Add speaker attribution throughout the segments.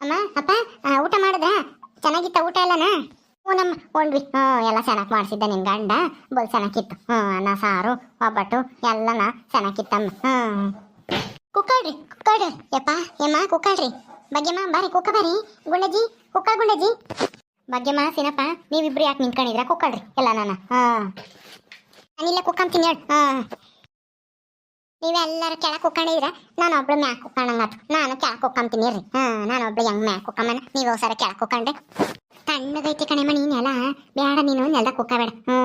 Speaker 1: ಅಮ್ಮ, ಅಪ್ಪ ಊಟ ಮಾಡಿದ್ರ ಚೆನ್ನಾಗಿತ್ತ ಊಟ ಎಲ್ಲನ? ನಮ್ಮ ಉಂಡ್ವಿ ಹ್ಞೂ ಎಲ್ಲ ಚೆನ್ನಾಗಿ ಮಾಡಿಸಿದ್ದೆ ನಿನ್ನ ಗಂಡ. ಬಲ್ ಚೆನ್ನಾಗಿತ್ತು. ಹ್ಞೂ ಅನ್ನ, ಸಾರು, ಒಬ್ಬಟ್ಟು, ಎಲ್ಲನ ಚೆನ್ನಾಗಿತ್ತಮ್ಮ. ಹ್ಞೂ ಕುಕ್ಕಳ್ರಿ ಕುಕ್ಕಳ್ರಿ ಯಪ್ಪ, ಯಮ್ಮ ಕುಕ್ಕಳ್ರಿ ಬಗ್ಗೆಮ್ಮ, ಬಾರಿ ಕುಕ್ಕ ಬಾರಿ. ಗುಂಡಜಿ ಕುಕ್ಕ ಗುಂಡಜ್ಜಿ. ಬಗ್ಗೆಮ್ಮ, ಸಿನಪ್ಪ, ನೀವಿಬ್ರು ಯಾಕೆ ನಿಂತ್ಕೊಂಡಿದ್ರ ಕುಕ್ಕಳ್ರಿ ಎಲ್ಲ ನಾನು ಹಾಂ ನಾನಿಲ್ಲ ಕುಕ್ಕಂತೀನಿ ಹೇಳಿ. ಹಾಂ ನೀವೆಲ್ಲರೂ ಕೆಳಕ್ಕೆ ಕುಕ್ಕೊಂಡಿದ್ರ ನಾನು ಒಬ್ಳು ಮ್ಯಾಕ್ ಕುಕ್ಕಣಂಗಾತು ನಾನು ಕೆಳಕ್ಕೆ ಕುಕ್ಕಂತೀನಿ ರೀ ಹಾಂ, ನಾನು ಒಬ್ಳು ಹೆಂಗ್ ಮ್ಯಾಕ್ ಕುಕ್ಕಮ್ಮನ ನೀವು ಸರ ಕೆಳಗೆ ಕುಕ್ಕಂಡೆ ಕಣೆ ಕಣೆಮ್ಮ ನೀನೆಲ್ಲ ಬೇಡ ನೀನು ನೆಲ್ದ ಕುಕ್ಕಬೇಡ ಹ್ಞೂ,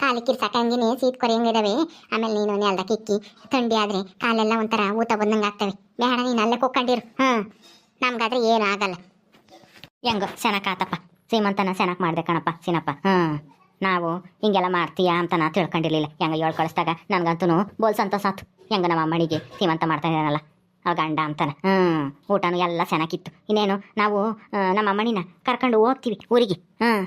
Speaker 1: ಕಾಲಿ ಕಿರ್ಸಾಕ ಹಂಗಿನೇ ಸೀಟ್ ಕೊರಿಯಂಗಿದಾವೆ ಆಮೇಲೆ ನೀನು ನೆಲ್ದ ಕಿಕ್ಕಿ ಥಂಡಿ ಆದ್ರೆ ಕಾಲೆಲ್ಲ ಒಂಥರ ಊತ ಬಂದಂಗೆ ಆಗ್ತವೆ. ಬೇಡ ನೀನು ಅಲ್ಲೇ ಕುಕ್ಕಂಡಿರು ಹ್ಞೂ, ನಮ್ಗಾದ್ರೆ ಏನು ಆಗಲ್ಲ. ಹೆಂಗೋ ಆತಪ್ಪ. ಸೀಮಂತನ ಸೆನಕ್ ಮಾಡಿದೆ ಕಣಪ್ಪ ಸೀನಪ್ಪ ಹ್ಞೂ, ನಾವು ಹಿಂಗೆಲ್ಲ ಮಾಡ್ತೀಯಾ ಅಂತ ನಾ ತಿಳ್ಕೊಂಡಿರ್ಲಿಲ್ಲ. ಹೆಂಗ ಹೇಳ್ಕೊಳಿಸ್ದಾಗ ಕಳಿಸ್ದಾಗ ನನಗಂತೂ ಬೋಲ್ ಸಂತೋಷ ಆತು ಹೆಂಗ ನಮ್ಮ ಅಮ್ಮನಿಗೆ ಸೀಮಂತ ಮಾಡ್ತಾ ಇದ್ದಾನಲ್ಲ ಅವ ಗಂಡ ಅಂತಾನೆ. ಹ್ಞೂ ಊಟನೂ ಎಲ್ಲ ಚೆನ್ನಾಗಿತ್ತು ಇನ್ನೇನು, ನಾವು ನಮ್ಮ ಅಮ್ಮನಿನ ಕರ್ಕೊಂಡು ಹೋಗ್ತೀವಿ ಊರಿಗೆ. ಹಾಂ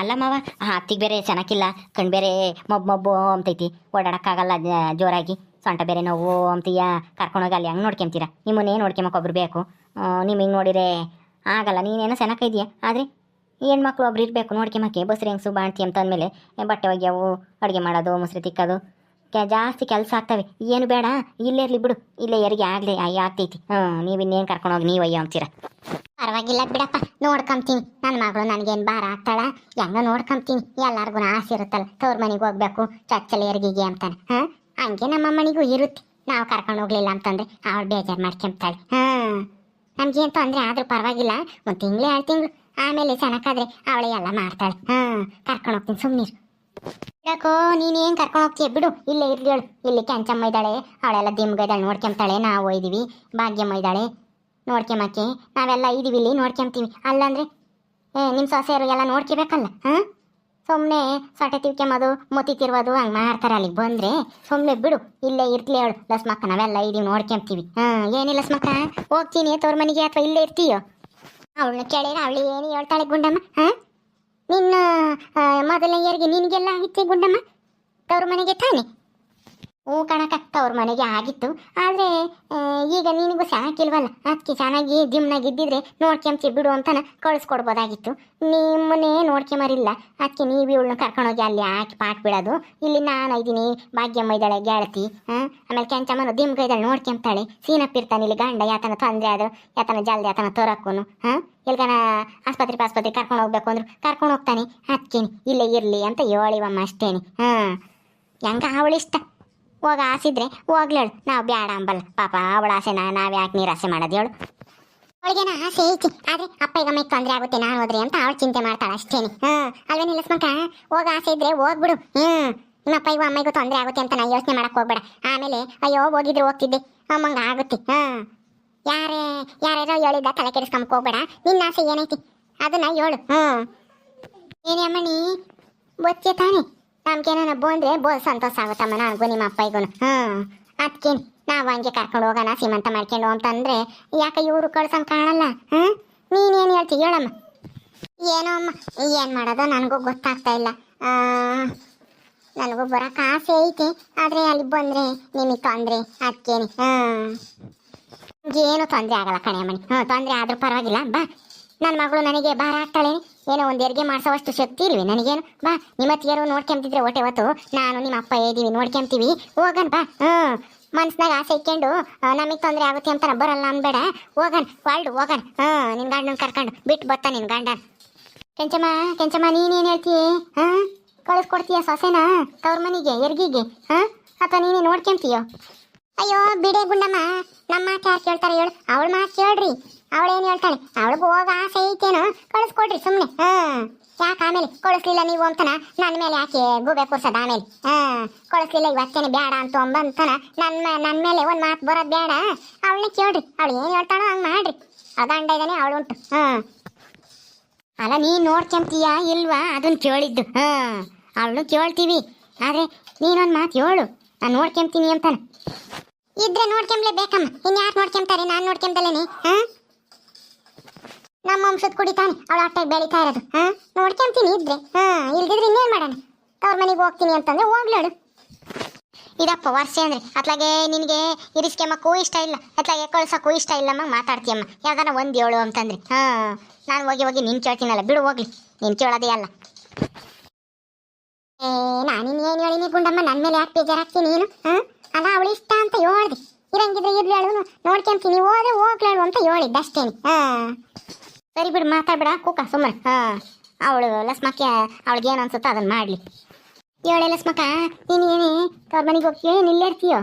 Speaker 1: ಅಲ್ಲ ಮಾವ ಹತ್ತಿಗೆ ಬೇರೆ ಚೆನ್ನಾಗಿಲ್ಲ ಕಣ್ ಬೇರೆ ಮೊಬ್ ಮಬ್ಬು ಅಂತೈತಿ ಓಡಾಡೋಕ್ಕಾಗಲ್ಲ ಜೋರಾಗಿ. ಸೊಂಟ ಬೇರೆ ನೋವು ಅಂತೀಯ ಕರ್ಕೊಂಡೋಗಿ ಅಲ್ಲಿ ಹೆಂಗೆ ನೋಡ್ಕೊಂತೀರ ನಿಮ್ಮನ್ನೇ ನೋಡ್ಕೊಂಬಕ್ಕೆ ಒಬ್ರು ಬೇಕು. ನಿಮ್ಮ ಹಿಂಗೆ ನೋಡಿರೆ ಆಗಲ್ಲ, ನೀನೇನೋ ಚೆನ್ನಾಗಿದೆಯಾ ಆದರೆ ಹೆಣ್ಮಕ್ಳು ಒಬ್ರು ಇರಬೇಕು, ನೋಡ್ಕೊಂಬಕ್ಕೆ. ಬಸ್ರಿ ಹೆಂಗ್ಸು ಬಾಣ್ತಿ ಅಂತ ಅಂದಮೇಲೆ ಬಟ್ಟೆ ಒಗ್ಯಾವು, ಅಡುಗೆ ಮಾಡೋದು, ಮೊಸರು ತಿಕ್ಕೋದು ಜಾಸ್ತಿ ಕೆಲಸ ಆಗ್ತವೆ. ಏನು ಬೇಡ, ಇಲ್ಲೇ ಇರಲಿ ಬಿಡು. ಇಲ್ಲೇ ಯಾರಿಗೆ ಆಗಲಿ ಅಯ್ಯ ಆಗ್ತೈತಿ. ಹ್ಞೂ, ನೀವು ಇನ್ನೇನು ಕರ್ಕೊಂಡೋಗಿ ನೀವು ಅಯ್ಯ ಅಂತೀರ. ಪರವಾಗಿಲ್ಲ ಬಿಡಪ್ಪ ನೋಡ್ಕೊಂತೀನಿ ನನ್ನ ಮಗಳು ನನಗೇನು ಭಾರ ಆಗ್ತಾಳ? ಹೆಂಗ ನೋಡ್ಕೊಂತೀನಿ ಎಲ್ಲಾರ್ಗು ಆಸೆ ಇರುತ್ತಲ್ಲ, ತವ್ರ ಮನೆಗೆ ಹೋಗ್ಬೇಕು ಚಚ್ಚಲೆಯರ್ಗಿಗೆ ಅಂತಾನೆ. ಹಾಂ? ಹಂಗೆ ನಮ್ಮ ಮನೆಗೂ ಇರುತ್ತೆ. ನಾವು ಕರ್ಕೊಂಡು ಹೋಗ್ಲಿಲ್ಲ ಅಂತಂದ್ರೆ ಅವಳು ಬೇಜಾರು ಮಾಡ್ಕೊಂತಾಳೆ ಹಾಂ? ನಮ್ಗೇನು ತೊಂದರೆ ಆದ್ರೂ ಪರವಾಗಿಲ್ಲ. ಒಂದು ತಿಂಗಳು ಎರಡು ತಿಂಗಳು. ಆಮೇಲೆ ಚೆನ್ನಾಗಾದ್ರೆ ಅವಳೇ ಎಲ್ಲ ಮಾಡ್ತಾಳೆ. ಹಾಂ? ಕರ್ಕೊಂಡು ಹೋಗ್ತೀನಿ ಸುಮ್ಮನೆ ಯಾಕೋ ನೀನೇನು ಕರ್ಕೊಂಡು ಹೋಗ್ತೀಯ? ಬಿಡು, ಇಲ್ಲೇ ಇರ್ಲಿ ಹೇಳು ಇಲ್ಲಿ ಕೆಂಚಮ್ಮ ಇದ್ದಾಳೆ. ಅವಳೆಲ್ಲ ದಿಮ್ಗದಾಳೆ ನೋಡ್ಕೊಂತಾಳೆ ನಾವು ಒಯ್ದೀವಿ. ಭಾಗ್ಯಮ್ಮ ಇದ್ದಾಳೆ. ನೋಡ್ಕೊಂಬಕ್ಕೆ. ನಾವೆಲ್ಲ ಇದೀವಿ ಇಲ್ಲಿ. ನೋಡ್ಕೊಂತೀವಿ ಅಲ್ಲಂದ್ರೆ? ಏ ನಿಮ್ಮ ಸೊಸೆಯರು ಎಲ್ಲ ನೋಡ್ಕೋಬೇಕಲ್ಲ, ಹಾಂ? ಸುಮ್ಮನೆ ಸೊಟ್ಟೆ ತಿಳ್ಕೊಂಬೋದು ಮೋತಿ ತಿರ್ಬೋದು ಹಂಗೆ ಮಾಡ್ತಾರೆ ಅಲ್ಲಿಗೆ ಬಂದರೆ? ಸುಮ್ಮನೆ ಬಿಡು. ಇಲ್ಲೇ ಇರ್ಲಿ ಹೇಳು ಲಸ್ಮಕ್ಕ, ನಾವೆಲ್ಲ ಇದೀವಿ. ನೋಡ್ಕೊಂತೀವಿ ಹಾಂ, ಏನಿಲ್ಲ ಲಸ್ಮಕ್ಕ? ಹೋಗ್ತೀನಿ. ತೋರ್ ಮನೆಗೆ ಅಥವಾ ಇಲ್ಲೇ ಇರ್ತೀಯೋ? ಅವಳನ್ನ ಕೇಳಿದ್ರೆ ಅವಳು ಏನು ಹೇಳ್ತಾಳೆ ಗುಂಡಮ್ಮ, ಹಾಂ? ನಿನ್ನ ಮೊದಲನೆಯರಿಗೆ ನಿನಗೆಲ್ಲ ಆಗಿತ್ತೆ ಗುಂಡಮ್ಮ ತವ್ರ ಮನೆಗೆ ತಾನೆ? ಹ್ಞೂ ಕಣಕ ಅವ್ರ ಮನೆಗೆ ಆಗಿತ್ತು. ಆದರೆ ಈಗ ನಿನಗೂ ಸಾಕಿಲ್ವಲ್ಲ ಅದಕ್ಕೆ ಚೆನ್ನಾಗಿ ಜಿಮ್ನಾಗ ಇದ್ದಿದ್ರೆ ನೋಡ್ಕೊಂತಿ ಬಿಡು ಅಂತನ ಕಳಿಸ್ಕೊಡ್ಬೋದಾಗಿತ್ತು. ನಿಮ್ಮನ್ನೇ ನೋಡ್ಕೊಂಬರಿಲ್ಲ ಅದಕ್ಕೆ ನೀವು ಇವಳನ್ನ ಕರ್ಕೊಂಡೋಗಿ ಅಲ್ಲಿ ಹಾಕಿ ಪಾಟ್ ಬಿಡೋದು ಇಲ್ಲಿ ನಾನು ಇದ್ದೀನಿ ಭಾಗ್ಯಮ್ಮ ಇದ್ದಾಳೆ, ಗೆಳತಿ ಹಾಂ ಆಮೇಲೆ ಕೆಂಚಮ್ಮನ ದಿಮ್ಗ ಇದ್ದಾಳೆ ನೋಡ್ಕೊಂತಾಳೆ ಸೀನಪ್ಪಿರ್ತಾನೆ ಇಲ್ಲಿ ಗಂಡ, ಯಾತನ ತೊಂದರೆ ಆದ್ರು ಯಾತನ ಜಲ್ದಿ, ಯಾತನ ತೋರಕ್ಕೂನು ಹಾಂ ಇಲ್ಲಿಗನ ಆಸ್ಪತ್ರೆ ಆಸ್ಪತ್ರೆ ಕರ್ಕೊಂಡು ಹೋಗ್ಬೇಕು ಅಂದ್ರು, ಕರ್ಕೊಂಡು ಹೋಗ್ತಾನೆ. ಅದಕ್ಕೇನೆ ಇಲ್ಲೇ ಇರಲಿ ಅಂತ ಹೇಳಿವಮ್ಮ ಅಷ್ಟೇನೆ ಹಾಂ ಹೆಂಗ, ಅವಳಿಷ್ಟ? ಹೋಗ ಆಸಿದ್ರೆ ಹೋಗ್ಲೇಳು ನಾವು ಬ್ಯಾಡ ಅಂಬಲ್ಲ ಪಾಪ ಅವಳ ಆಸೆನ ನಾವು ಯಾಕೆ ನೀರಾಸೆ ಮಾಡೋದು ಹೇಳು. ಅವಳಿಗೇನ ಆಸೆ ಐತಿ. ಆದ್ರೆ ಅಪ್ಪ ಈಗ ಮೈಕ್ ತೊಂದರೆ ಆಗುತ್ತೆ, ನಾನು ಹೋದ್ರೆ ಅಂತ ಅವಳು ಚಿಂತೆ ಮಾಡ್ತಾಳೆ ಅಷ್ಟೇನೆ. ಹ್ಞೂ ಅಲ್ವೇ ನಿಲ್ಲಿಸ್ಮಕ್ಕ ಹೋಗ ಆಸೆ ಇದ್ರೆ ಹೋಗ್ಬಿಡು ಹ್ಞೂ ನಿಮ್ಮಪ್ಪ ಇವ ಅಮ್ಮಗೂ ತೊಂದರೆ ಆಗುತ್ತೆ ಅಂತ ನಾ ಯೋಚನೆ ಮಾಡಕ್ ಹೋಗ್ಬೇಡ. ಆಮೇಲೆ, ಅಯ್ಯೋ, ಹೋಗಿದ್ರೆ ಹೋಗ್ತಿದ್ದೆ. ಅಮ್ಮಂಗೆ ಆಗುತ್ತೆ. ಹಾಂ. ಯಾರೇ, ಯಾರ್ಯಾರೋ ಹೇಳಿದ ತಲೆ ಕೆಡಿಸ್ಕೊಂಬಕ್ ಹೋಗ್ಬೇಡ. ನಿನ್ನ ಆಸೆ ಏನೈತಿ? ಅದನ್ನ ಹೇಳು. ಹ್ಞೂ ಏನೇ ಅಮ್ಮಣಿ ಬೊಚ್ಚೆ ತಾನೆ? ನಮ್ಗೇನ ಬಂದ್ರೆ ಬೋಲ್ ಸಂತೋಷ ಆಗುತ್ತಮ್ಮ ನನಗೂ ನಿಮ್ಮ ಅಪ್ಪಗೂ ಹ್ಮ್ ಅದಕ್ಕೇನು ನಾವು ಹಂಗೆ ಕರ್ಕೊಂಡು ಹೋಗೋಣ ಸೀಮಂತ ಮಾಡ್ಕೊಂಡು ಅಂತಂದ್ರೆ ಯಾಕೆ ಇವ್ರು ಕಳ್ಸಂಗೆ ಕಾಣಲ್ಲ ಹ್ಮ್ ನೀನೇನು ಹೇಳ್ತಿ ಹೇಳಮ್ಮ. ಏನೋ ಅಮ್ಮ ಏನು ಮಾಡೋದು ನನಗೂ ಗೊತ್ತಾಗ್ತಾ ಇಲ್ಲ. ಆ, ನನಗೂ ಬರೋಕೆ ಆಸೆ ಐತಿ ಆದ್ರೆ ಅಲ್ಲಿ ಬಂದ್ರೆ ನಿಮಗೆ ತೊಂದ್ರೆ ಅದಕ್ಕೇನೆ ಹ್ಞೂ ಏನು ತೊಂದ್ರೆ ಆಗಲ್ಲ ಕಣೆ ಮಣಿ ಹ್ಞೂ ತೊಂದರೆ ಆದ್ರೂ ಪರವಾಗಿಲ್ಲ ಬಾ. ನನ್ನ ಮಗಳು ನನಗೆ ಭಾರ ಆಗ್ತಾಳೆ ಏನೋ ಒಂದು ಹೆರಿಗೆ ಮಾಡಿಸೋವಷ್ಟು ಶಕ್ತಿ ಇಲ್ವಿ? ನನಗೇನು? ಬಾ, ನಿಮ್ಮ ಅತ್ತಿಗೆರು ನೋಡ್ಕೊಂತಿದ್ರೆ ಹೊಟ್ಟೆ ಹೊತ್ತು. ನಾನು ನಿಮ್ಮ ಅಪ್ಪ ಇದ್ದೀವಿ ನೋಡ್ಕೊಂತೀವಿ ಹೋಗಣ ಬಾ. ಹ್ಞೂ. ಮನ್ಸ್ನಾಗ ಆಸೆ ಇಕ್ಕೊಂಡು ನಮಗೆ ತೊಂದರೆ ಆಗುತ್ತೆ ಅಂತ ಬರಲ್ಲ ಅನ್ಬೇಡ. ಹೋಗನ್ ವಾಲ್ಡು ಹೋಗನ್. ಹ್ಞೂ ನಿನ್ನ ಗಂಡನ ಕರ್ಕೊಂಡು ಬಿಟ್ಟು ಬರ್ತಾ ನಿನ್ನ ಗಂಡ. ಕೆಂಚಮ್ಮ ಕೆಂಚಮ್ಮ, ನೀನೇನು ಹೇಳ್ತೀಯ? ಹಾಂ ಕಳಿಸ್ಕೊಡ್ತೀಯ ಸೊಸೆನ? ತವ್ರ ಮನೆಗೆ ಎರ್ಗಿಗೆ ಹಾಂ ಅಥವಾ ನೀನೇ ನೋಡ್ಕೊಂತೀಯೋ ಅಯ್ಯೋ, ಬಿಡೆ ಗುಂಡಮ್ಮ, ನಮ್ಮ ಮಾತು ಯಾರು ಕೇಳ್ತಾರೆ ಹೇಳು? ಅವಳ ಮಾತು ಕೇಳ್ರಿ. ಅವಳೇನು ಹೇಳ್ತಾಳೆ? ಅವಳು ಹೋಗ ಆಸೆ ಐತೇನೋ? ಕಳಿಸ್ಕೊಡ್ರಿ ಸುಮ್ಮನೆ ಹಾಂ. ಯಾಕೆ ಆಮೇಲೆ? ಕಳಿಸ್ಲಿಲ್ಲ ನೀವು ಅಂತನ? ನನ್ನ ಮೇಲೆ ಯಾಕೆ ಗೂಬೆ ಕೂರ್ಸೋದು ಆಮೇಲೆ? ಹಾಂ. ಕಳಿಸ್ಲಿಲ್ಲ ಇವತ್ತೇನೆ ಬೇಡ ಅಂತ ಅಂಬಂತನ ನನ್ನ ನನ್ನ ಮೇಲೆ ಒಂದು ಮಾತು ಬರೋದು ಬೇಡ ಅವಳನ್ನ ಕೇಳ್ರಿ. ಅವಳು ಏನು ಹೇಳ್ತಾಳೋ ಹಂಗೆ ಮಾಡ್ರಿ. ಅಂಡ ಇದ್ದಾನೆ ಅವಳು ಉಂಟು. ಹಾಂ. ಅಲ್ಲ, ನೀನು ನೋಡ್ಕೊಂತೀಯಾ ಇಲ್ವಾ? ಅದನ್ನ ಕೇಳಿದ್ದು. ಹಾಂ. ಅವಳು ಕೇಳ್ತೀವಿ. ಆದರೆ ನೀನೊಂದು ಮಾತು ಹೇಳು. ನಾನು ನೋಡ್ಕೊಂತೀನಿ ಅಂತಾನೆ. ಇದ್ರೆ ನೋಡ್ಕೊಂಬ್ಲೇಬೇಕಮ್ಮ ಇನ್ನು ಯಾರು ನೋಡ್ಕೊಂತಾರೆ ನಾನು ನೋಡ್ಕೊಂಬಲೇನೆ ಹಾಂ? ನಮ್ಮ ವಂಶದ ಕುಡಿತಾನೆ ಅವಳ ಹೊಟ್ಟೆಗೆ ಬೆಳೀತಾ ಇರೋದು. ಹಾಂ? ನೋಡ್ಕೊಂತೀನಿ ಇದ್ರೆ. ಹಾಂ, ಇಲ್ದಿದ್ರೆ ಇನ್ನೇನು ಮಾಡೋಣ? ತವ್ರ ಮನೆಗೆ ಹೋಗ್ತೀನಿ ಅಂತಂದ್ರೆ ಹೋಗ್ಲಾಡು ಇದಪ್ಪ ವರ್ಷ ಅಂದ್ರೆ ಅತ್ಲಾಗೆ ನಿನಗೆ ಇರಿಸ್ಕೆಮ್ಮಕ್ಕೂ ಇಷ್ಟ ಇಲ್ಲ. ಅತ್ಲಾಗೆ ಕಳ್ಸಕ್ಕೂ ಇಷ್ಟ ಇಲ್ಲಮ್ಮ, ಮಾತಾಡ್ತೀಯಮ್ಮ. ಯಾವ್ದಾರ ಒಂದು ಏಳು ಅಂತಂದ್ರೆ. ಹಾಂ, ನಾನು ಹೋಗಿ ಹೋಗಿ ನಿನ್ನ ಕೇಳ್ತೀನಲ್ಲ, ಬಿಡು ಹೋಗ್ಲಿ. ನೀನು ಕೇಳೋದೇ ಅಲ್ಲ. ಏ, ನಾನಿನ್ ಏನು ಹೇಳಿನಿ ಗುಂಡಮ್ಮ? ನನ್ನ ಮೇಲೆ ಯಾಕೆ ಬೇಜಾರಾಗ್ತೀನಿ ನೀನು? ಹಾಂ? ಅಲ್ಲ, ಅವಳು ಇಷ್ಟ ಅಂತ ಹೇಳ್ದೆ. ಇರಂಗಿದ್ರೆ ಇರ್ಲಿ ಹೇಳು ನೋಡ್ಕೊಂತೀನಿ ಹೋದ್ರೆ ಹೋಗ್ಲೇಳು ಅಂತ ಹೇಳಿದ್ದೆ ಅಷ್ಟೇನಿ ಹಾಂ. ಸರಿ ಬಿಡು, ಮಾತಾಡ್ಬೇಡ. ಕೂಕ ಸುಮ್ಮನೆ ಹಾಂ, ಅವಳು ಲಸ್ಮಕ್ಕ ಅವಳಿಗೆ ಏನು ಅನ್ಸುತ್ತೋ ಅದನ್ನ ಮಾಡಲಿ. ಏಳೆ ಲಸ್ಮಕ್ಕ, ನೀನು ಏನೇ ತವ್ರ ಮನೆಗೆ ಹೋಗ್ತೀಯೋ ಏನು ಇಲ್ಲೇ ಇರ್ತೀಯೋ?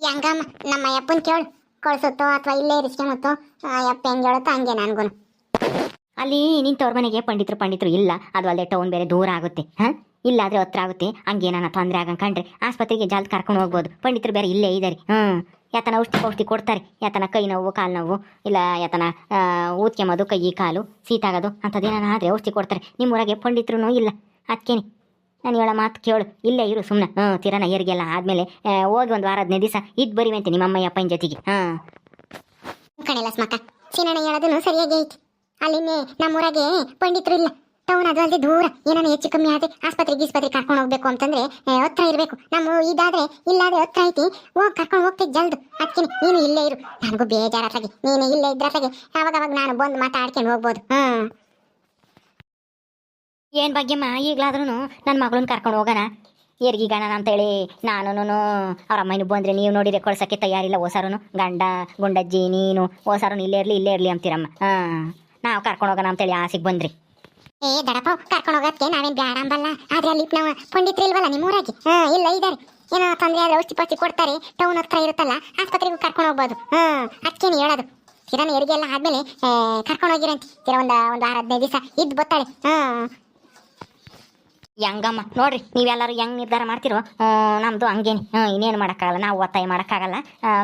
Speaker 1: ಹೆಂಗಮ್ಮ, ನಮ್ಮ ಅಪ್ಪನ ಕೇಳು. ಕಳ್ಸುತ್ತೋ ಅಥವಾ ಇಲ್ಲೇ ಇರಿಸ್ಕೊಂಬತ್ತೋ ಅಪ್ಪ ಹೆಂಗೆ ಹೇಳುತ್ತೋ ಹಂಗೆ ನನಗೂ
Speaker 2: ಅಲ್ಲಿ ನಿನ್ ತವ್ರ ಮನೆಗೆ ಪಂಡಿತರು ಪಂಡಿತರು ಇಲ್ಲ. ಅದು ಅಲ್ಲೇ ಟೌನ್ ಬೇರೆ ದೂರ ಆಗುತ್ತೆ. ಹಾಂ? ಇಲ್ಲಾದ್ರೆ ಹತ್ರ ಆಗುತ್ತೆ. ಹಂಗೇನಾನ ತೊಂದರೆ ಆಗಂಗ್ ಕಂಡ್ರೆ ಆಸ್ಪತ್ರೆಗೆ ಜಲ್ದಿ ಕರ್ಕೊಂಡು ಹೋಗ್ಬೋದು. ಪಂಡಿತರು ಬೇರೆ ಇಲ್ಲೇ ಇದ್ದಾರೆ ಹ್ಞೂ ಯಾತನ ಔಷಧಿ ಔಷಧಿ ಕೊಡ್ತಾರೆ. ಯಾತನ ಕೈ ನೋವು, ಕಾಲು ನೋವು, ಇಲ್ಲ ಯಾತನ ಊದ್ಕೆಂಬೋದು ಕೈ, ಕಾಲು ಸೀತಾಗೋದು ಅಂಥದ್ದೇನಾನ ಆದರೆ ಔಷಧಿ ಕೊಡ್ತಾರೆ. ನಿಮ್ಮ ಊರಾಗೆ ಪಂಡಿತರು ಇಲ್ಲ. ಅದಕ್ಕೇನೆ ನಾನು ಹೇಳೋ ಮಾತು ಕೇಳು. ಇಲ್ಲೇ ಇರು ಸುಮ್ಮನೆ ಹ್ಞೂ, ತಿರನ, ಏರಿಗೆಲ್ಲ ಆದಮೇಲೆ ಹೋಗಿ ಒಂದು ವಾರ ಹದಿನೈದು ದಿವಸ ಇದ್ದು ಬರಿವಂತೆ ನಿಮ್ಮ ಅಮ್ಮ ಅಪ್ಪನ ಜೊತೆಗೆ. ಹಾಂ
Speaker 1: ಕಣೆಲ್ಲ ಲಸ್ಮಕ್ಕ ಸೀನಣ್ಣ ಹೇಳೋದನ್ನು ಸರಿಯಾಗಿ ಐತಿ. ಅಲ್ಲಿನೇ ನಮ್ಮೂರಾಗೆ ಪಂಡಿತರು ಇಲ್ಲ. ಟೌನ್ ಅದು ಅಲ್ಲದೆ ದೂರ. ಏನಾನ ಹೆಚ್ಚು ಕಮ್ಮಿ ಆದ್ರೆ ಆಸ್ಪತ್ರೆ ಗೀಸ್ಪತ್ರೆ ಕರ್ಕೊಂಡು ಹೋಗ್ಬೇಕು ಅಂತಂದ್ರೆ ಹತ್ರ ಇರಬೇಕು. ನಮ್ಮ ಇದಾದ್ರೆ ಇಲ್ಲಾದ್ರೆ ಹತ್ರ ಐತಿ. ಹೋಗಿ ಕರ್ಕೊಂಡು ಹೋಗ್ತಿದ್ ಜಲ್ದು. ಅದಕ್ಕೆ ನೀನು ಇಲ್ಲೇ ಇರು. ನನಗೂ ಬೇಜಾರಾಗಿ ನೀನು ಇಲ್ಲೇ ಇದ್ರಾಗೆ ಅವಾಗ ಅವಾಗ ನಾನು ಬಂದು ಮಾತಾಡ್ಕೊಂಡು ಹೋಗ್ಬೋದು. ಹ್ಮ್
Speaker 2: ಏನು ಭಾಗ್ಯಮ್ಮ ಈಗಲಾದ್ರೂ ನನ್ನ ಮಗಳನ್ನ ಕರ್ಕೊಂಡು ಹೋಗೋಣ? ಏರ್ಗಿಗಣ ಅಂತೇಳಿ ನಾನು ಅವ್ರ ಅಮ್ಮನೂ ಬಂದರೆ ನೀವು ನೋಡಿದ್ರೆ ಕೊಳ್ಸೋಕ್ಕೆ ತಯಾರಿಲ್ಲ ಓಸಾರು ಗಂಡ, ಗುಂಡಜ್ಜಿ, ನೀನು. ಓಸಾರು ಇಲ್ಲೇ ಇರಲಿ ಇಲ್ಲೇ ಇರಲಿ ಅಂತೀರಮ್ಮ. ಹಾಂ. ನಾವು ಕರ್ಕೊಂಡು ಹೋಗೋಣ ಅಂತೇಳಿ ಆಸೆಗೆ ಬಂದ್ರಿ.
Speaker 1: ಏ, ದಡಪ್ಪ, ಕರ್ಕೊಂಡು ಹೋಗೋದಕ್ಕೆ ನಾವೇನ್ ಬ್ಯಾಡ ಅಂಬಲ್ಲ. ಆದ್ರೆ ಅಲ್ಲಿ ನಾವು ಪಂಡಿತ್ರಿ ಇಲ್ವಲ್ಲ ನಿಮ್ಮ ಊರಾಗಿ ಹಾ, ಇಲ್ಲ, ಇದಾರೆ. ಏನೋ ತೊಂದರೆ ಆದ್ರೆ ಔಷಧಿ ಪೌಷಧಿ ಕೊಡ್ತಾರೆ. ಟೌನ್ ಹತ್ರ ಇರುತ್ತಲ್ಲ, ಆಸ್ಪತ್ರೆಗೂ ಕರ್ಕೊಂಡು ಹೋಗ್ಬೋದು. ಹಾ ಅದಕ್ಕೇನು ಹೇಳೋದು. ಕಿರಣ್ ಹೆರಿಗೆ ಎಲ್ಲ ಆದ್ಮೇಲೆ ಕರ್ಕೊಂಡು ಹೋಗಿರಂತೆ. ಕಿರ, ಒಂದು ಒಂದು ಆರು ಹದಿನೈದು ದಿವಸ ಇದ್ದು ಬರ್ತಾಳೆ ಹಾ.
Speaker 2: ಹೆಂಗಮ್ಮ ನೋಡ್ರಿ, ನೀವೆಲ್ಲರೂ ಹೆಂಗ್ ನಿರ್ಧಾರ ಮಾಡ್ತಿರೋ ನಮ್ಮದು ನಮ್ದು ಹಂಗೇನಿ. ಇನ್ನೇನು ಮಾಡೋಕ್ಕಾಗಲ್ಲ, ನಾವು ಒತ್ತಾಯ ಮಾಡೋಕ್ಕಾಗಲ್ಲ.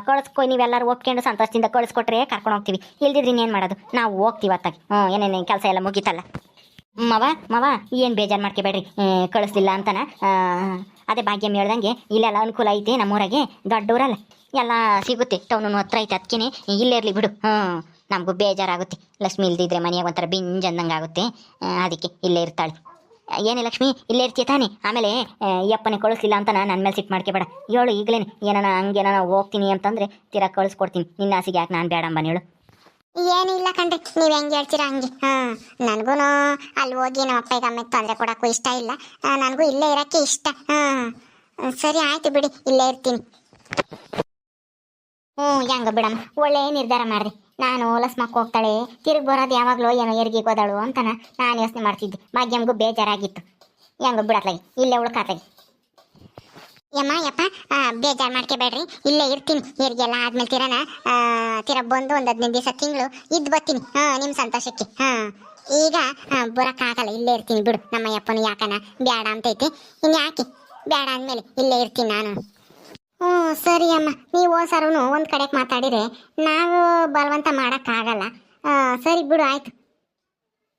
Speaker 2: ಕಳಿಸ್ಕೊ ನೀವೆಲ್ಲರೂ ಒಪ್ಕೊಂಡು ಸಂತೋಷದಿಂದ ಕಳಿಸ್ಕೊಟ್ರೆ ಕರ್ಕೊಂಡು ಹೋಗ್ತೀವಿ. ಇಲ್ದಿದ್ರೆ ಇನ್ನೇನು ಮಾಡೋದು? ನಾವು ಹೋಗ್ತೀವಿ ಅತ್ತಾಗಿ. ಹ್ಞೂ ಏನೇನು ಕೆಲಸ ಎಲ್ಲ ಮುಗೀತಲ್ಲ. ಮವ ಮವ, ಏನು ಬೇಜಾರು ಮಾಡ್ಕೋಬೇಡ್ರಿ. ಕಳಿಸ್ಲಿಲ್ಲ ಅಂತನ. ಅದೇ ಭಾಗ್ಯಮ್ಮ ಹೇಳ್ದಂಗೆ, ಇಲ್ಲೆಲ್ಲ ಅನುಕೂಲ ಐತೆ ನಮ್ಮೂರಾಗೆ, ದೊಡ್ಡೂರಲ್ಲ. ಎಲ್ಲ ಸಿಗುತ್ತೆ ಟೌನು ಹತ್ರ ಐತೆ ಅದಕ್ಕೇನೆ ಇಲ್ಲೇ ಇರಲಿ ಬಿಡು. ಹ್ಞೂ ನಮಗೂ ಬೇಜಾರಾಗುತ್ತೆ. ಲಕ್ಷ್ಮಿ ಇಲ್ದಿದ್ರೆ ಮನೆಯಾಗ ಒಂಥರ ಬಿಂಜ್ ಅಂದಂಗೆ ಆಗುತ್ತೆ ಅದಕ್ಕೆ ಇಲ್ಲೇ ಇರ್ತಾಳೆ. ಏನೇ ಲಕ್ಷ್ಮಿ, ಇಲ್ಲೇ ಇರ್ತೀಯ ತಾನೆ? ಆಮೇಲೆ ಯಪ್ಪನೇ ಕಳಿಸ್ಲಿಲ್ಲ ಅಂತ ನನ್ನ ಮೇಲೆ ಸಿಟ್ಟು ಮಾಡ್ಕೋಬೇಡ. ಹೇಳು ಈಗಲೇ ಏನಾನ, ಹಂಗೇನಾನ ಹೋಗ್ತೀನಿ ಅಂತಂದ್ರೆ, ತೀರಾ ಕಳಿಸ್ಕೊಡ್ತೀನಿ. ನಿನ್ನ ಆಸೆಗೆ ಯಾಕೆ ನಾನು ಬೇಡಮ್ಮ ಹೇಳು.
Speaker 1: ಏನಿಲ್ಲ ಕಣ್ರಿ. ನೀವು ಹೆಂಗ್ ಹೇಳ್ತೀರಾ ಹಂಗೆ. ಹಾ, ನನ್ಗೂನು ಅಲ್ಲಿ ಹೋಗಿ ನಮ್ಮ ಅಪ್ಪಗೆ ಅಮ್ಮಗೆ ತೊಂದ್ರೆ ಕೊಡಕ್ಕೂ ಇಷ್ಟ ಇಲ್ಲ. ನನಗೂ ಇಲ್ಲೇ ಇರಕ್ಕೆ ಇಷ್ಟ. ಹಾ ಸರಿ ಆಯ್ತು ಬಿಡಿ, ಇಲ್ಲೇ ಇರ್ತೀನಿ. ಹ್ಮ್ ಹೆಂಗ ಬಿಡಮ್ಮ. ಒಳ್ಳೆ ನಿರ್ಧಾರ ಮಾಡ್ರಿ. ನಾನು ಲಸ್ಮಕ್ ಹೋಗ್ತಾಳೆ. ತಿರುಗಿ ಬರೋದು ಯಾವಾಗಲೂ ಏನೋ ಎರ್ಗಿಗೆ ಹೋದಾಳು ಅಂತ ನಾನು ಯೋಚನೆ ಮಾಡ್ತಿದ್ದೆ. ಭಾಗ್ಯಮ್ಗೂ ಬೇಜಾರಾಗಿತ್ತು. ಹೆಂಗ ಬಿಡತ್ಲಾಗಿ, ಇಲ್ಲೇ ಉಳ್ಕಾತ್ಲಾಗಿ. ಯಮ್ಮ, ಯಪ್ಪ ಬೇಜಾರು ಮಾಡ್ಕೋಬೇಡ್ರಿ ಇಲ್ಲೇ ಇರ್ತೀನಿ. ಹೆರಿಗೆಲ್ಲ ಆದ್ಮೇಲೆ ತಿರನ ತಿರ ಬಂದು ಒಂದು ಹದಿನೈದು ದಿವಸ ತಿಂಗಳು ಇದ್ದು ಬರ್ತೀನಿ. ಹಾಂ ನಿಮ್ಮ ಸಂತೋಷಕ್ಕೆ. ಹಾಂ. ಈಗ ಬರೋಕ್ಕಾಗಲ್ಲ. ಇಲ್ಲೇ ಇರ್ತೀನಿ ಬಿಡು. ನಮ್ಮ ಯಪ್ಪನು ಯಾಕನ? ಬೇಡ ಅಂತೈತಿ ಇನ್ನು ಯಾಕೆ? ಬೇಡ ಅಂದಮೇಲೆ ಇಲ್ಲೇ ಇರ್ತೀನಿ ನಾನು. ಹ್ಞೂ, ಸರಿ ಅಮ್ಮ. ನೀವು ಹೋಸರು ಒಂದು ಕಡೆಗೆ ಮಾತಾಡಿದ್ರೆ ನಾವು ಬಲವಂತ ಮಾಡೋಕ್ಕಾಗಲ್ಲ. ಸರಿ ಬಿಡು, ಆಯ್ತು.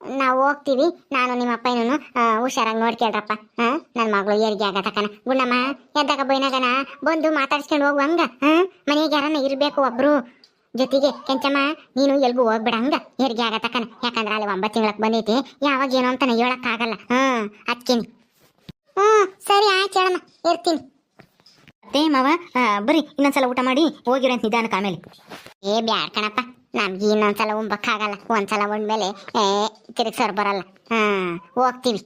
Speaker 1: ನಾವು ಹೋಗ್ತೀವಿ. ನಾನು ನಿಮ್ಮ ಅಪ್ಪನೂ ಹುಷಾರಾಗಿ ನೋಡ್ಕೇಳ್ರಪ್ಪ ಹಾಂ ನನ್ನ ಮಗಳು ಏರಿಗೆ ಆಗತಕನ ಗುಂಡಮ್ಮ ಎದ್ದಾಗ ಬೈನಾಗನ? ಬಂದು ಮಾತಾಡ್ಸ್ಕೊಂಡು ಹೋಗು ಹಂಗ. ಹಾಂ ಮನೆಗೆ ಯಾರನ್ನ ಇರಬೇಕು ಒಬ್ರು. ಜೊತೆಗೆ, ಕೆಂಚಮ್ಮ, ನೀನು ಎಲ್ಗೂ ಹೋಗ್ಬೇಡ ಹಂಗ. ಏರಿಗೆ ಆಗತಕನ ಯಾಕಂದ್ರೆ ಅಲ್ಲಿ ಒಂಬತ್ತು ತಿಂಗಳಕ್ಕೆ ಬಂದೈತಿ. ಯಾವಾಗ ಏನು ಅಂತ ಹೇಳಕ್ಕಾಗಲ್ಲ. ಹಾಂ ಅದಕ್ಕೇನಿ ಹ್ಞೂ ಸರಿ ಆಯ್ತು ಇರ್ತೀನಿ.
Speaker 2: ಅತ್ತೇ, ಮಾವ ಬರಿ ಬರ್ರಿ, ಇನ್ನೊಂದ್ಸಲ ಊಟ ಮಾಡಿ ಹೋಗಿರಂತ ನಿಧಾನಕ್ಕೆ ಆಮೇಲೆ.
Speaker 1: ಏ, ಬ್ಯಾಡ್ ಕಣಪ್ಪ. ನಮ್ಗೆ ಇನ್ನೊಂದ್ಸಲ ಉಂಬಕ್ಕಾಗಲ್ಲ ಒಂದ್ಸಲ ಉಂಡ್ಮೇಲೆ ಏ ತಿರುಗ್ಸೋರು ಸರ್ ಬರಲ್ಲ. ಹಾ, ಹೋಗ್ತೀವಿ.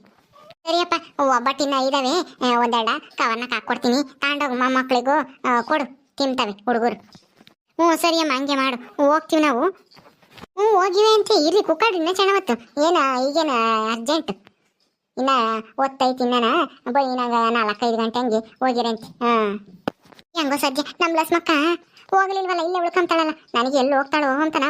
Speaker 1: ಸರಿಯಪ್ಪ, ಒಬ್ಬಟ್ಟಿನ ಇದಾವೆ ಒಂದೆರಡ ಕವರ್ನಾಗ ಹಾಕ್ಕೊಡ್ತೀನಿ ತಗೊಂಡೋಗು ಮೊಮ್ಮಕ್ಳಿಗೂ ಕೊಡು, ತಿಂತವೆ ಹುಡುಗರು. ಹ್ಞೂ, ಸರಿಯಮ್ಮ, ಹಂಗೆ ಮಾಡು. ಹೋಗ್ತೀವಿ ನಾವು. ಹ್ಞೂ, ಹೋಗಿವೆ ಅಂತ. ಇರ್ಲಿ ಕುಕ್ಕಾಡು ಇನ್ನೂ ಚೆನ್ನಾಗತ್ತು ಏನ, ಈಗೇನ ಅರ್ಜೆಂಟ್? ಇನ್ನ ಓದ್ತೈತಿ ಇನ್ನ ಬೈನಾಗ ನಾಲ್ಕೈದು ಗಂಟೆ ಹಂಗೆ ಹೋಗಿರಂತೆ. ಹಾ. ಹೆಂಗೋ ಸದ್ಯ, ನಮ್ಮ ಲಸ್ಮಕ್ಕ ಹೋಗ್ಲಿಲ್ವಲ್ಲ, ಇಲ್ಲೇ ಉಳ್ಕೊಂತಾಳಲ್ಲ. ನನಗೆ ಎಲ್ಲಿ ಹೋಗ್ತಾಳೋ ಅಂತ ನಾ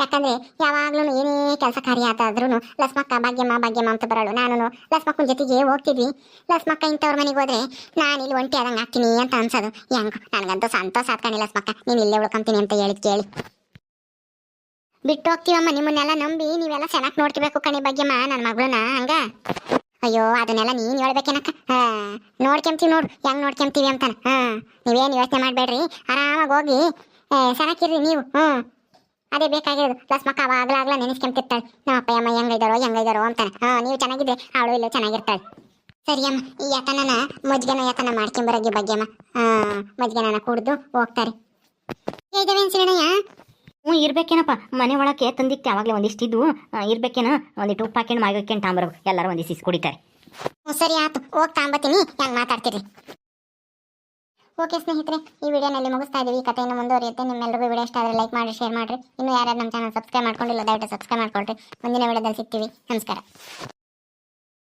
Speaker 1: ಯಾಕಂದ್ರೆ ಯಾವಾಗ್ಲೂ ಏನೇ ಕೆಲಸ ಕಾರ್ಯ ಆತಾದ್ರೂ ಲಸ್ಮಕ್ಕ ಭಾಗ್ಯಮ್ಮ ಭಾಗ್ಯಮ್ಮ ಅಂತ ಬರಳು. ನಾನು ಲಸ್ಮಕ್ಕನ ಜೊತೆಗೆ ಹೋಗ್ತಿದ್ವಿ. ಲಸ್ಮಕ್ಕ ಇಂಥವ್ರ ಮನೆಗೆ ಹೋದ್ರೆ ನಾನು ಇಲ್ಲಿ ಒಂಟಿ ಆದಂಗೆ ಹಾಕ್ತೀನಿ ಅಂತ ಅನ್ಸೋದು. ಹೆಂಗೋ, ನನಗಂತೂ ಸಂತೋಷ ಆಗ್ತಾನೆ ಲಸ್ಮಕ್ಕ. ನೀನು ಇಲ್ಲೇ ಉಳ್ಕೊಂತೀನಿ ಅಂತ ಹೇಳಿ ಕೇಳಿ. ಬಿಟ್ಟು ಹೋಗ್ತೀವಮ್ಮ, ನಿಮ್ಮನ್ನೆಲ್ಲ ನಂಬಿ ನೀವೆಲ್ಲ ಚೆನ್ನಾಗಿ ನೋಡ್ಕೋಬೇಕು ಕಣಿ ಭಾಗ್ಯಮ್ಮ ನನ್ನ ಮಗಳನ್ನ, ಹಂಗ? ಅಯ್ಯೋ, ಅದನ್ನೆಲ್ಲ ನೀನು ಹೇಳ್ಬೇಕೇನಕ್ಕ? ಹಾ ನೋಡ್ಕೊಂತೀವಿ ನೋಡು, ಹೆಂಗ್ ನೋಡ್ಕೊಂತೀವಿ ಅಂತಾನ. ಹಾ, ನೀವೇನು ಯೋಚನೆ ಮಾಡಬೇಡ್ರಿ, ಆರಾಮಾಗಿ ಹೋಗಿ ಸರಕಿರ್ರಿ ನೀವು, ಹ್ಞೂ. ಅದೇ ಬೇಕಾಗಿರೋದು, ಪ್ಲಸ್ ಮಕ್ಕ ಅವಾಗ್ಲಾಗ್ಲ ನೆನೆಸ್ಕೊಂತಿರ್ತಾಳೆ ನಮ್ಮ ಅಪ್ಪ, ಅಮ್ಮ ಹೆಂಗೈದಾರೋ ಹೆಂಗೈದಾರೋ ಅಂತಾನೆ. ಹಾ, ನೀವು ಚೆನ್ನಾಗಿದ್ರೆ ಅವಳು ಇಲ್ಲೇ ಚೆನ್ನಾಗಿರ್ತಾಳೆ. ಸರಿ ಅಮ್ಮ, ಈ ಯತನನ ಮಜ್ಗೆನ ಯಾತನ ಬಗ್ಗೆ ಬಗ್ಗೆಮ್ಮ. ಹಾ ಮಜ್ಗೆನ ಕುಡಿದು ಹೋಗ್ತಾರೆ. ಇದಾವೇನ್ ಸಿರಣಯ್ಯ
Speaker 2: ಹ್ಞೂ ಇರ್ಬೇಕೇನಪ್ಪ. ಮನೆ ಒಳಕ್ಕೆ ತಂದಿಕ್ಕೆ ಯಾವಾಗಲೇ ಒಂದಿಷ್ಟು ಇದ್ವು ಆ, ಇರ್ಬೇಕೇನ? ಒಂದಿಟ್ಟು ಹಾಕೊಂಡು ಮಾಯ್ಕೊಂಡು ತಾಂಬರ್ಬೇಕು ಎಲ್ಲರೂ ಒಂದಿಷ್ಟು ಇಸ್ ಕುಡಿತಾರೆ.
Speaker 1: ಹ್ಞೂ ಸರಿ ಆಯ್ತು. ಹೋಗಿ ತಾಂಬತ್ತೀನಿ. ಹೆಂಗೆ ಮಾತಾಡ್ತೀರಿ ಓಕೆ ಸ್ನೇಹಿತರೆ ಈ ವಿಡಿಯೋನಲ್ಲಿ ಮುಗಿಸ್ತಾ ಇದ್ದೀವಿ. ಈ ಕಥೆಯನ್ನು ಮುಂದುವರಿಯುತ್ತೆ. ನಿಮ್ಮೆಲ್ಲರಿಗೂ ವಿಡಿಯೋ ಇಷ್ಟ ಆದರೆ ಲೈಕ್ ಮಾಡಿ ಶೇರ್ ಮಾಡಿರಿ. ಇನ್ನು ಯಾರ್ಯಾರು ನಮ್ಮ ಚಾನಲ್ ಸಬ್ಸ್ಕ್ರೈಬ್ ಮಾಡ್ಕೊಂಡಿಲ್ಲ ದಯವಿಟ್ಟು ಸಬ್ಸ್ಕ್ರೈಬ್ ಮಾಡ್ಕೊಳ್ರಿ. ಮುಂದಿನ ವಿಡಿಯೋದಲ್ಲಿ ಸಿಗ್ತೀವಿ. ನಮಸ್ಕಾರ.